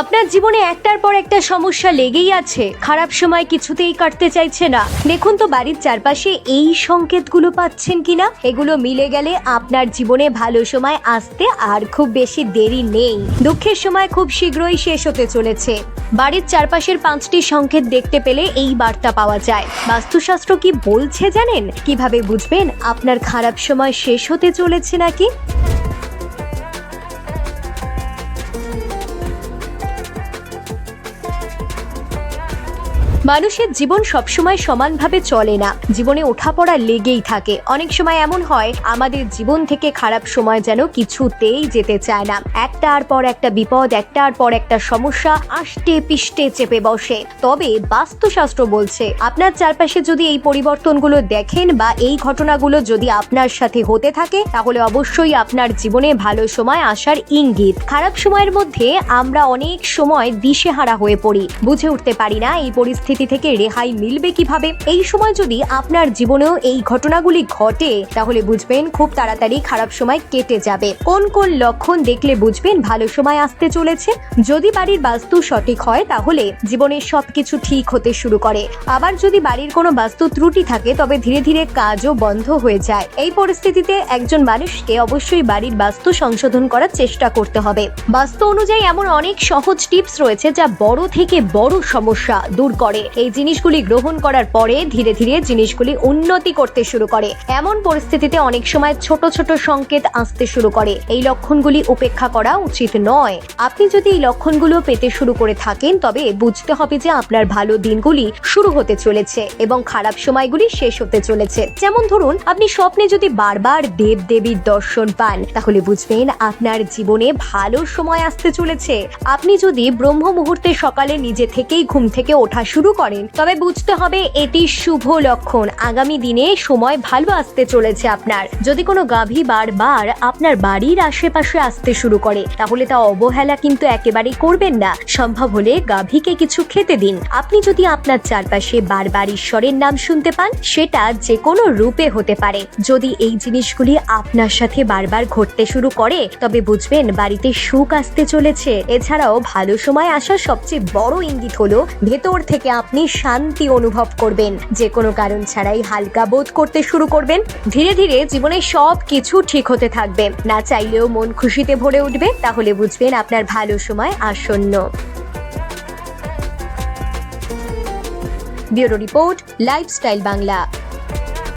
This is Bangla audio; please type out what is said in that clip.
আপনার জীবনে একটার পর একটা সমস্যা লেগেই আছে। খারাপ সময় কিছুতেই কাটতে চাইছে না। দেখুন তো বাড়ির চারপাশে এই সংকেতগুলো পাচ্ছেন কিনা? এগুলো মিলে গেলে আপনার জীবনে ভালো সময় আসতে আর খুব বেশি দেরি নেই। দুঃখের সময় খুব শীঘ্রই শেষ হতে চলেছে। বাড়ির চারপাশের পাঁচটি সংকেত দেখতে পেলে এই বার্তা পাওয়া যায়। বাস্তুশাস্ত্র কি বলছে জানেন? কীভাবে বুঝবেন আপনার খারাপ সময় শেষ হতে চলেছে নাকি? মানুষের জীবন সবসময় সমানভাবে চলে না। জীবনে ওঠাপড়া লেগেই থাকে। অনেক সময় এমন হয়, আমাদের জীবন থেকে খারাপ সময় যেন কিছুতেই যেতে চায় না। একটার পর একটা বিপদ, একটার পর একটা সমস্যা আষ্টে পিষ্টে চেপে বসে। তবে বাস্তুশাস্ত্র বলছে, আপনার চারপাশে যদি এই পরিবর্তনগুলো দেখেন বা এই ঘটনাগুলো যদি আপনার সাথে হতে থাকে, তাহলে অবশ্যই আপনার জীবনে ভালো সময় আসার ইঙ্গিত। খারাপ সময়ের মধ্যে আমরা অনেক সময় দিশেহারা হয়ে পড়ি। বুঝে উঠতে পারি না এই পরিস্থিতি থেকে রেহাই মিলবে কীভাবে? এই সময় যদি আপনার জীবনেও এই ঘটনাগুলি ঘটে, তাহলে বুঝবেন খুব তাড়াতাড়ি খারাপ সময় কেটে যাবে। কোন কোন লক্ষণ দেখলে বুঝবেন ভালো সময় আসতে চলেছে? যদি বাড়ির বাস্তু সঠিক হয়, তাহলে জীবনের সবকিছু ঠিক হতে শুরু করে। আবার যদি বাড়ির কোনো বাস্তু ত্রুটি থাকে, তবে ধীরে ধীরে কাজও বন্ধ হয়ে যায়। এই পরিস্থিতিতে একজন মানুষকে অবশ্যই বাড়ির বাস্তু সংশোধন করার চেষ্টা করতে হবে। বাস্তু অনুযায়ী এমন অনেক সহজ টিপস রয়েছে যা বড় থেকে বড় সমস্যা দূর করে। এই জিনিসগুলি গ্রহণ করার পরে ধীরে ধীরে জিনিসগুলি উন্নতি করতে শুরু করে। এমন পরিস্থিতিতে অনেক সময় ছোট ছোট সংকেত আসতে শুরু করে। এই লক্ষণগুলি উপেক্ষা করা উচিত নয়। আপনি যদি এই লক্ষণগুলো পেতে শুরু করে থাকেন, তবে বুঝতে হবে যে আপনার ভালো দিনগুলি শুরু হতে চলেছে এবং খারাপ সময়গুলি শেষ হতে চলেছে। যেমন ধরুন, আপনি স্বপ্নে যদি বারবার দেব দেবীর দর্শন পান, তাহলে বুঝবেন আপনার জীবনে ভালো সময় আসতে চলেছে। আপনি যদি ব্রহ্ম মুহূর্তে সকালে নিজে থেকেই ঘুম থেকে ওঠা শুরু করেন। তবে বুঝতে হবে এটি শুভ লক্ষণ। আগামী দিনে সময় ভালো আসতে চলেছে আপনার। যদি কোনো গাভী বারবার আপনার বাড়ির আশেপাশে আসতে শুরু করে, তাহলে তা অবহেলা কিন্তু একেবারেই করবেন না। সম্ভব হলে গাভীকে কিছু খেতে দিন। আপনি যদি আপনার চারপাশে বারবার ঈশ্বরের নাম শুনতে পান, সেটা যে কোনো রূপে হতে পারে। যদি এই জিনিসগুলি আপনার সাথে বারবার ঘটতে শুরু করে, তবে বুঝবেন বাড়িতে সুখ আসতে চলেছে। এছাড়াও ভালো সময় আসার সবচেয়ে বড় ইঙ্গিত হলো ভেতর থেকে আপনি শান্তি অনুভব করবেন। যে কোনো কারণ ছাড়াই হালকা বোধ করতে শুরু করবেন। ধীরে ধীরে জীবনে সব কিছু ঠিক হতে থাকবে। না চাইলেও মন খুশিতে ভরে উঠবে। তাহলে বুঝবেন আপনার ভালো সময় আসন্ন। Bureau report, lifestyle Bangla.